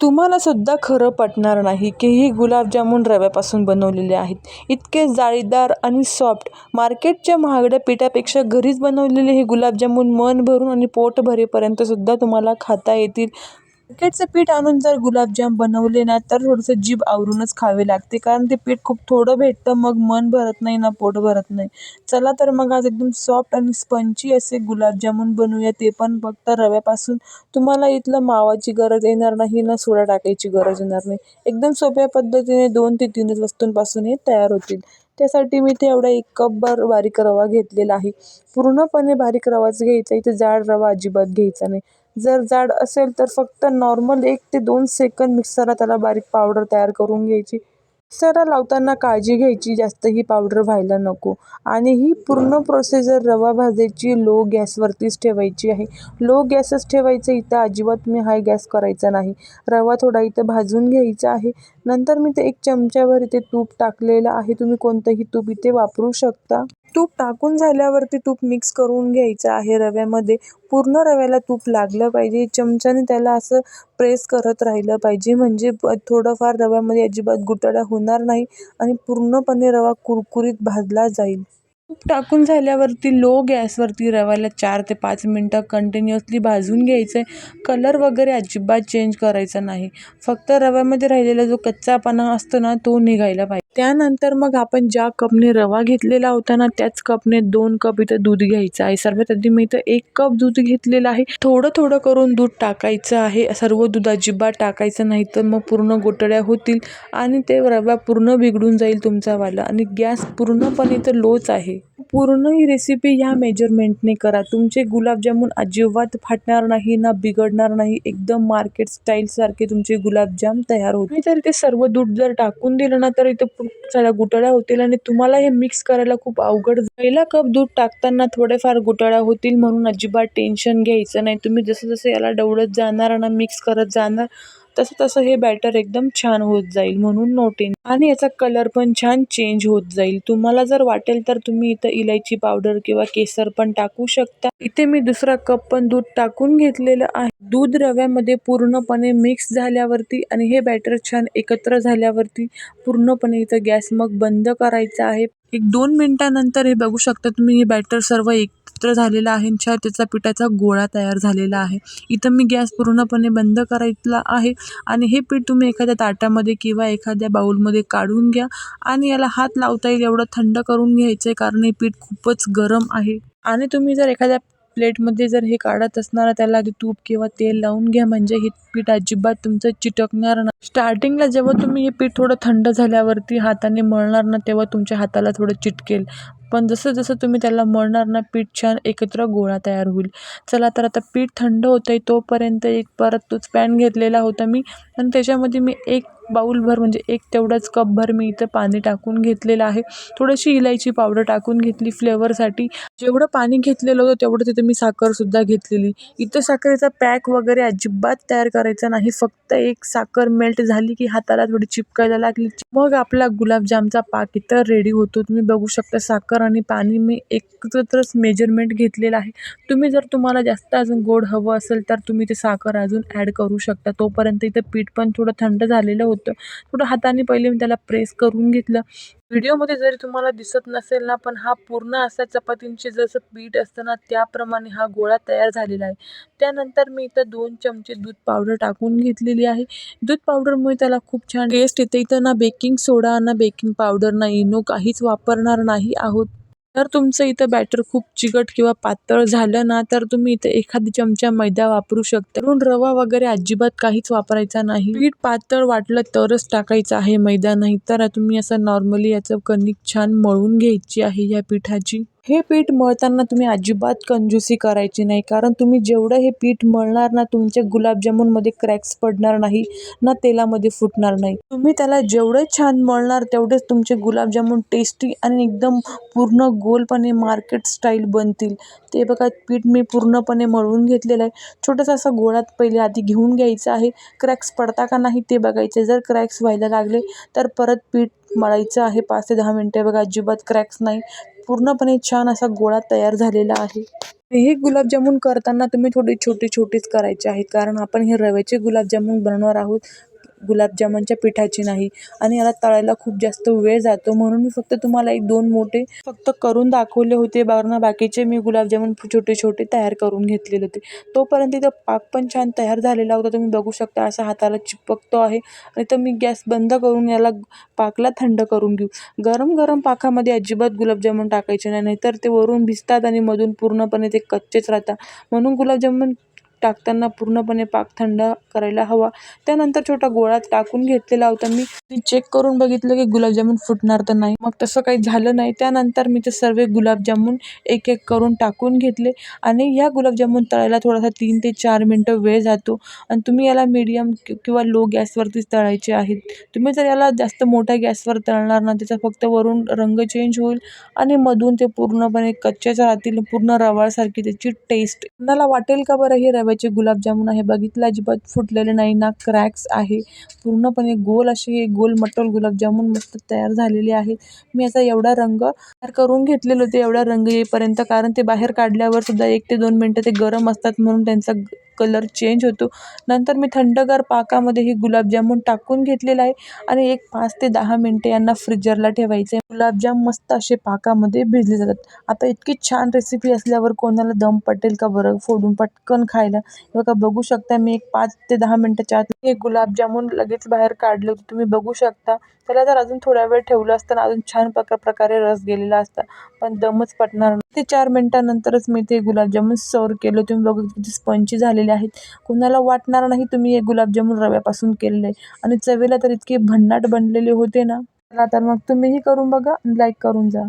तुम्हाला सुद्धा खरं पटणार नाही की ही गुलाबजामुन रव्यापासून बनवलेले आहेत. इतके जाळीदार आणि सॉफ्ट मार्केटच्या महागड्या पिठापेक्षा घरीच बनवलेले हे गुलाबजामुन मन भरून आणि पोट भरेपर्यंत सुद्धा तुम्हाला खाता येतील. क्रिकेटचं पीठ आणून जर गुलाबजाम बनवले ना तर थोडंसं जीभ आवरूनच खावे लागते. कारण ते पीठ खूप थोडं भेटतं मग मन भरत नाही ना पोट भरत नाही. चला तर मग आज एकदम सॉफ्ट आणि स्पंची असे गुलाबजामुन बनवूया. ते पण फक्त रव्यापासून. तुम्हाला इथलं मावाची गरज येणार नाही ना सोडा टाकायची गरज येणार नाही. एकदम सोप्या पद्धतीने दोन ते तीनच वस्तूंपासून हे तयार होतील. त्यासाठी मी ते एवढा एक कपभर बारीक रवा घेतलेला आहे. पूर्णपणे बारीक रवाच घ्यायचा इथे जाड रवा अजिबात घ्यायचा नाही. जर जाड असेल तर फक्त नॉर्मल एक ते दोन सेकंद मिक्सरला त्याला बारीक पावडर तयार करून घ्यायची. मिक्सरला लावताना काळजी घ्यायची जास्त ही पावडर व्हायला नको. आणि ही पूर्ण प्रोसेसर रवा भाजायची लो गॅसवरतीच ठेवायची आहे. लो गॅसच ठेवायचं इथं अजिबात मी हाय गॅस करायचा नाही. रवा थोडा इथं भाजून घ्यायचा आहे. नंतर मी ते एक चमच्यावर इथे तूप टाकलेलं आहे. तुम्ही कोणतंही तूप इथे वापरू शकता. तूप टाकून झाल्यावरती तूप मिक्स करून घ्यायचं आहे रव्यामध्ये. पूर्ण रव्याला तूप लागलं पाहिजे. चमच्याने त्याला असं प्रेस करत राहिलं पाहिजे. म्हणजे थोडंफार रव्यामध्ये अजिबात गुटळ्या होणार नाही आणि पूर्णपणे रवा कुरकुरीत भाजला जाईल. तूप टाकून झाल्यावरती लो गॅसवरती रव्याला चार ते पाच मिनटं कंटिन्युअसली भाजून घ्यायचं. आहे कलर वगैरे अजिबात चेंज करायचा नाही. फक्त रव्यामध्ये राहिलेला जो कच्चापणा असतो ना तो निघायला पाहिजे. त्यानंतर मग आपण ज्या कपने रवा घेतलेला होता ना त्याच कपने दोन कप इथं दूध घ्यायचं आहे. सर्वात आधी मी इथं एक कप दूध घेतलेलं आहे. थोडं थोडं करून दूध टाकायचं आहे. सर्व दूध अजिबात टाकायचं नाही तर मग पूर्ण गोटड्या होतील आणि ते रवा पूर्ण बिघडून जाईल तुमचा वाला आणि गॅस पूर्णपणे इथं लोच आहे. पूर्ण ही रेसिपी ह्या मेजरमेंटने करा. तुमचे गुलाबजामुन अजिबात फाटणार नाही ना बिघडणार नाही. एकदम मार्केट स्टाईलसारखे तुमचे गुलाबजाम तयार होते तर इथे सर्व दूध जर टाकून दिलं ना तर इथं पू- सगळ्या गुठळ्या होतील आणि तुम्हाला हे मिक्स करायला खूप अवघड पहिला कप दूध टाकताना थोडेफार गुठळ्या होतील म्हणून अजिबात टेन्शन घ्यायचं नाही. तुम्ही जसं जसं याला डवळत जाणार ना मिक्स करत जाणार तसं तसं हे बॅटर एकदम छान होत जाईल म्हणून नोटीन आणि याचा कलर पण छान चेंज होत जाईल. तुम्हाला जर वाटेल तर तुम्ही इथं इलायची पावडर किंवा केसर पण टाकू शकता. इथे मी दुसरा कप पण दूध टाकून घेतलेलं आहे. दूध रव्यामध्ये पूर्णपणे मिक्स झाल्यावरती आणि हे बॅटर छान एकत्र झाल्यावरती पूर्णपणे इथं गॅस मग बंद करायचा आहे. एक दोन मिनिटानंतर हे बघू शकता तुम्ही हे बॅटर सर्व एक एकत्र झालेला आहे आणि छान त्याचा पिठाचा गोळा तयार झालेला आहे. इथं मी गॅस पूर्णपणे बंद करायला आहे आणि हे पीठ तुम्ही एखाद्या ताटामध्ये किंवा एखाद्या बाऊलमध्ये काढून घ्या आणि याला हात लावता येईल एवढं थंड करून घ्यायचं आहे कारण हे पीठ खूपच गरम आहे. आणि तुम्ही जर एखाद्या प्लेटमध्ये जर हे काढत असणार त्याला आधी तूप किंवा तेल लावून घ्या म्हणजे हे पीठ अजिबात तुमचं चिटकणार ना स्टार्टिंगला जेव्हा तुम्ही हे पीठ थोडं थंड झाल्यावरती हाताने मळणार ना तेव्हा तुमच्या हाताला थोडं चिटकेल. पण जसं जसं तुम्ही त्याला मळणार ना पीठ छान एकत्र गोळा तयार होईल. चला तर आता पीठ थंड होतं आहे तोपर्यंत एक परत तोच पॅन घेतलेला होता मी. आणि त्याच्यामध्ये मी एक बाऊलभर म्हणजे एक तेवढाच कपभर मी इथं पाणी टाकून घेतलेलं आहे. थोडीशी इलायची पावडर टाकून घेतली फ्लेवरसाठी. जेवढं पाणी घेतलेलं होतं तेवढं तिथे मी साखरसुद्धा घेतलेली. इथं साखरेचा पॅक वगैरे अजिबात तयार करायचा नाही. फक्त एक साखर मेल्ट झाली की हाताला थोडी चिपकायला लागली. मग आपला गुलाबजामचा पाक इथं रेडी होतो. तुम्ही बघू शकता साखर आणि पाणी मी एकत्रच मेजरमेंट घेतलेलं आहे. तुम्ही जर तुम्हाला जास्त अजून गोड हवं असेल तर तुम्ही ते साखर अजून ॲड करू शकता. तोपर्यंत इथं पीठ पण थोडं थंड झालेलं होतं. थोडं हाताने पहिले मी त्याला प्रेस करून घेतलं. व्हिडिओमध्ये जरी तुम्हाला दिसत नसेल ना पण हा पूर्ण असा चपातींचे जसं पीठ असतं ना त्याप्रमाणे हा गोळा तयार झालेला आहे. त्यानंतर मी इथं दोन चमचे दूध पावडर टाकून घेतलेली आहे. दूध पावडरमुळे त्याला खूप छान टेस्ट येते. इथं ना बेकिंग सोडा ना बेकिंग पावडर ना इनो काहीच वापरणार नाही आहोत. जर तुमचं इथं बॅटर खूप चिकट किंवा पातळ झालं ना तर तुम्ही इथं एखादी चमचा मैदा वापरू शकता. म्हणून रवा वगैरे अजिबात काहीच वापरायचा नाही. पीठ पातळ वाटलं तरच टाकायचं आहे मैदा नाही तर तुम्ही असं नॉर्मली याचं कणिक छान मळून घ्यायची आहे या पिठाची. हे पीठ मळताना तुम्ही अजिबात कंजूसी करायची नाही कारण तुम्ही जेवढं हे पीठ मळणार ना तुमच्या गुलाबजामुनमध्ये क्रॅक्स पडणार नाही ना तेलामध्ये फुटणार नाही. तुम्ही त्याला जेवढं छान मळणार तेवढेच तुमचे गुलाबजामुन टेस्टी आणि एकदम पूर्ण गोलपणे मार्केट स्टाईल बनतील. ते बघा पीठ मी पूर्णपणे मळून घेतलेलं आहे. छोटासा असा गोळात पहिले आधी घेऊन घ्यायचा आहे. क्रॅक्स पडता का नाही ते बघायचे. जर क्रॅक्स व्हायला लागले तर परत पीठ मळायचं आहे. पाच ते दहा मिनटे बघा अजिबात क्रॅक्स नाही. पूर्णपणे छान असा गोळा तयार झालेला आहे. हे गुलाबजामुन करताना तुम्ही थोडे छोटे छोटेच करायचे आहेत. कारण आपण हे रव्याचे गुलाबजामुन बनवणार आहोत. गुलाबजामुनच्या पिठाची नाही आणि याला तळायला खूप जास्त वेळ जातो. म्हणून मी फक्त तुम्हाला एक दोन मोठे फक्त करून दाखवले होते कारण बाकीचे मी गुलाबजामुन छोटे छोटे तयार करून घेतलेले होते. तोपर्यंत इथं पाक पण छान तयार झालेला होता. तुम्ही बघू शकता असा हाताला चिपकतो आहे. आणि तर मी गॅस बंद करून याला पाकला थंड करून घेऊ. गरम गरम पाकामध्ये अजिबात गुलाबजामुन टाकायचे नाही. नाहीतर ते वरून भिजतात आणि मधून पूर्णपणे ते कच्चेच राहतात. म्हणून गुलाबजामुन टाकताना पूर्णपणे पाक थंड करायला हवा. त्यानंतर छोटा गोळा टाकून घेतलेला होता मी. चेक करून बघितलं की गुलाबजामुन फुटणार तर नाही. मग तसं काही झालं नाही. त्यानंतर मी ते सर्व गुलाबजामून एक एक करून टाकून घेतले. आणि ह्या गुलाबजामुन तळायला थोडासा तीन ते चार मिनटं वेळ जातो. आणि तुम्ही याला मीडियम किंवा लो गॅसवरतीच तळायचे आहेत. तुम्ही जर याला जास्त मोठ्या गॅसवर तळणार ना त्याचा फक्त वरून रंग चेंज होईल. आणि मधून ते पूर्णपणे कच्चेच राहतील. पूर्ण रवाळसारखी त्याची टेस्ट मला वाटेल का बरं हे रव्याचे गुलाबजामुन आहे बघितलं अजिबात फुटलेले नाही ना क्रॅक्स आहे. पूर्णपणे गोल असे हे गोल मटोल गुलाबजामुन मस्त तयार झालेले आहेत. मी असा एवढा रंग तयार करून घेतलेले होते एवढा रंग येईपर्यंत कारण ते बाहेर काढल्यावर सुद्धा एक ते दोन मिनटं ते गरम असतात म्हणून त्यांचा कलर चेंज होतो. नंतर मी थंडगार पाकामध्ये हे गुलाबजामुन टाकून घेतलेलं आहे आणि एक पाच ते दहा मिनटे यांना फ्रीजरला ठेवायचे गुलाबजाम मस्त असे पाकामध्ये भिजले जातात. आता इतकी छान रेसिपी असल्यावर कोणाला दम पटेल का बरं? फोडून पटकन खायला. किंवा बघा बघू शकता मी एक पाच ते दहा मिनटाच्या आत हे गुलाबजामुन लगेच बाहेर काढले होते. तुम्ही बघू शकता. त्याला जर अजून थोडा वेळ ठेवलं असतं ना अजून छान प्रकार प्रकारे रस गेलेला असता. पण दमच पटणार नाही. ते चार मिनटानंतरच मी ते गुलाबजामुन सर्व केलं तुम्ही बघू किती स्पंची झालेले आहेत. कुणाला वाटणार नाही तुम्ही हे गुलाबजामुन रव्यापासून केलेले आणि चवीला तर इतके भन्नाट बनलेले होते ना. तर मग तुम्हीही करून बघा लाईक करून जा.